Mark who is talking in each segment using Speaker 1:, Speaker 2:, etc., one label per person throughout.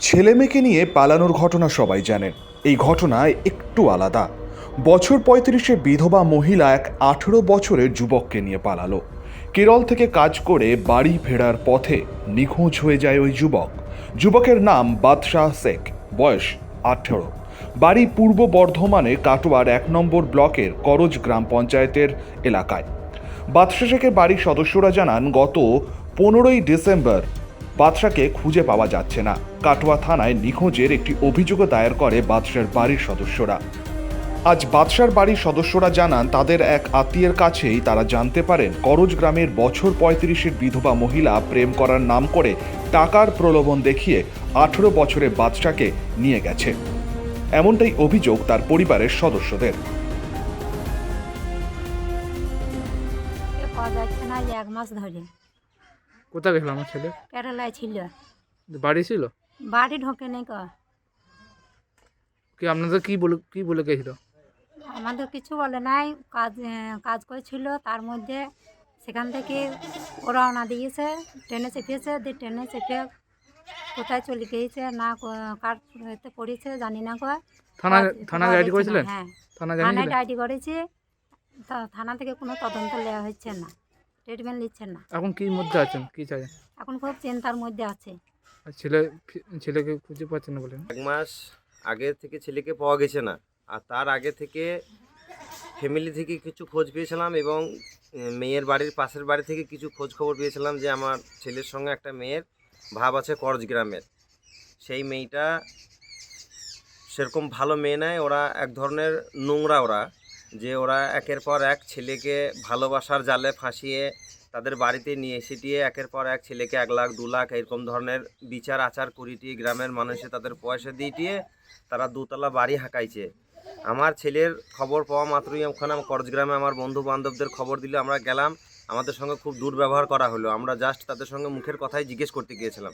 Speaker 1: ছেলে মেয়েকে নিয়ে পালানোর ঘটনা সবাই জানেন এই ঘটনায় একটু আলাদা। বছর পঁয়ত্রিশে বিধবা মহিলা এক আঠেরো বছরের যুবককে নিয়ে পালালো। কেরল থেকে কাজ করে বাড়ি ফেরার পথে নিখোঁজ হয়ে যায় ওই যুবক। যুবকের নাম বাদশাহ শেখ, বয়স আঠেরো। বাড়ি পূর্ব বর্ধমানে কাটোয়ার এক নম্বর ব্লকের করজ গ্রাম পঞ্চায়েতের এলাকায়। বাদশাহ শেখের বাড়ির সদস্যরা জানান, গত পনেরোই ডিসেম্বর বাদশাকে খুঁজে পাওয়া যাচ্ছে না। কাটোয়া থানায় নিখোঁজের একটি অভিযোগও দায়ের করে বাদশার বাড়ির সদস্যরা। আজ বাদশার বাড়ির সদস্যরা জানান, তাদের এক আত্মীয়ের কাছেই তারা জানতে পারেন, করজ গ্রামের বছর পঁয়ত্রিশের বিধবা মহিলা প্রেম করার নাম করে টাকার প্রলোভন দেখিয়ে আঠেরো বছরের বাদশাকে নিয়ে গেছে। এমনটাই অভিযোগ তার পরিবারের সদস্যদের।
Speaker 2: পাওয়া যাচ্ছে না এই এক মাস ধরে।
Speaker 3: কোথায় গেছিল আমার ছেলে?
Speaker 2: কেরালায় ছিল।
Speaker 3: বাড়ি ছিল?
Speaker 2: বাড়ি ঢোকে নেই ক।
Speaker 3: কি আপনাদের কি বলে কি বলে গেছিল?
Speaker 2: আমাদের কিছু বলে নাই কাজ কাজ করেছিল তার মধ্যে সেখান থেকে ওরা রওনা দিয়েছে ট্রেনে চেপেছে দিয়ে ট্রেনে চেপে কোথায় চলে গিয়েছে না কার পড়েছে জানি না কয়
Speaker 3: থানা থানা ডায়েরি করেছিলেন?
Speaker 2: হ্যাঁ।
Speaker 3: থানা
Speaker 2: ডায়েরি করেছি। থানা থেকে কোনো তদন্ত নেওয়া হচ্ছে না ট্রিটমেন্ট নিচ্ছে না।
Speaker 3: এখন কি মধ্যে আছেন? কি চাই?
Speaker 2: এখন খুব চিন্তার মধ্যে আছে।
Speaker 3: আর ছেলে ছেলেকে খুঁজে পাচ্ছেন না বলেন?
Speaker 4: এক মাস আগে থেকে ছেলেকে পাওয়া গেছে না আর তার আগে থেকে ফ্যামিলি থেকে কিছু খোঁজ পেয়েছিলাম এবং মেয়ের বাড়ির পাশের বাড়ি থেকে কিছু খোঁজ খবর পেয়েছিলাম যে আমার ছেলের সঙ্গে একটা মেয়ের ভাব আছে করজ গ্রামের। সেই মেয়েটা সেরকম ভালো মেয়ে নয় ওরা এক ধরনের নোংরা ওরা। যে ওরা একের পর এক ছেলেকে ভালোবাসার জালে ফাঁসিয়ে তাদের বাড়িতে নিয়ে এসে দিয়ে একের পর এক ছেলেকে এক লাখ, দু লাখ এরকম ধরনের বিচার আচার করিটিয়ে গ্রামের মানুষে তাদের পয়সা দিয়ে তারা দুতলা বাড়ি হাঁকাইছে। আমার ছেলের খবর পাওয়া মাত্রই ওখানে করজগ্রামে আমার বন্ধু বান্ধবদের খবর দিলে আমরা গেলাম, আমাদের সঙ্গে খুব দুর্ব্যবহার করা হলো। আমরা জাস্ট তাদের সঙ্গে মুখের কথাই জিজ্ঞেস করতে গিয়েছিলাম।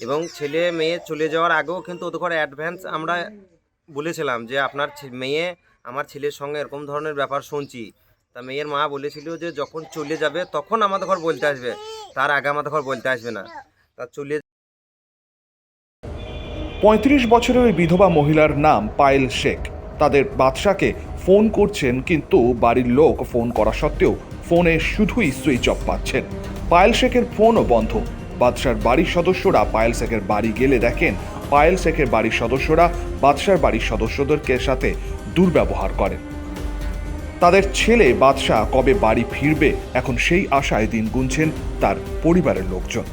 Speaker 4: এবং ছেলে মেয়ে চলে যাওয়ার আগেও কিন্তু ওদের অ্যাডভান্স আমরা বলেছিলাম যে আপনার মেয়ে আমার ছেলের সঙ্গে এরকম ধরনের ব্যাপার শুনছি। তা মেয়ের মা বলেছিল যে যখন চলে যাবে, তখন আমাদের ঘর বলতে আসবে। তার আগে আমাদের ঘর বলতে আসবে না। তা চলে
Speaker 1: পঁয়ত্রিশ বছরের ওই বিধবা মহিলার নাম পায়েল শেখ। তাদের বাদশাকে ফোন করছেন, কিন্তু বাড়ির লোক ফোন করা সত্ত্বেও ফোনে শুধুই সুইচ অফ পাচ্ছেন। পায়েল শেখের ফোনও বন্ধ। বাদশার বাড়ির সদস্যরা পায়েল শেখের বাড়ি গেলে দেখেন, পায়েল শেখের বাড়ির সদস্যরা বাদশার বাড়ির সদস্যদেরকে সাথে দুর্ব্যবহার করেন তাদের ছেলে বাদশাহ কবে বাড়ি ফিরবে, এখন সেই আশায় দিন গুনছেন তার পরিবারের লোকজন।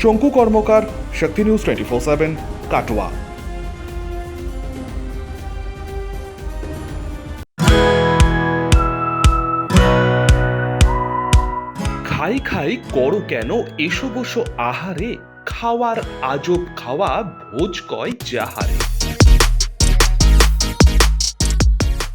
Speaker 1: Shanku Karmakar, Shakti news twenty four seven, Katwa. খাই খাই করো কেন, এসো বসো আহারে, খাওয়ার আজব খাওয়া, ভোজ কয় যাহারে।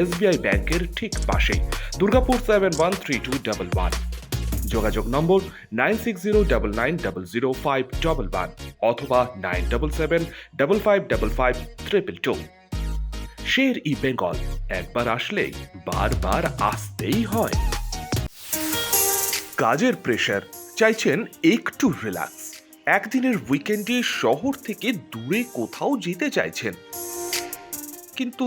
Speaker 1: SBI ব্যাংকের ঠিক পাশে Durgapur seven one three two double one যোগাযোগ নম্বর nine six zero double nine double zero five double one অথবা nine double seven double five double five triple two Sher e Bengal একবার আসলেই বারবার আসতেই হয়। কাজের প্রেশার চাইছেন একটু রিল্যাক্স একদিনের উইকেন্ডে শহর থেকে দূরে কোথাও যেতে চাইছেন। কিন্তু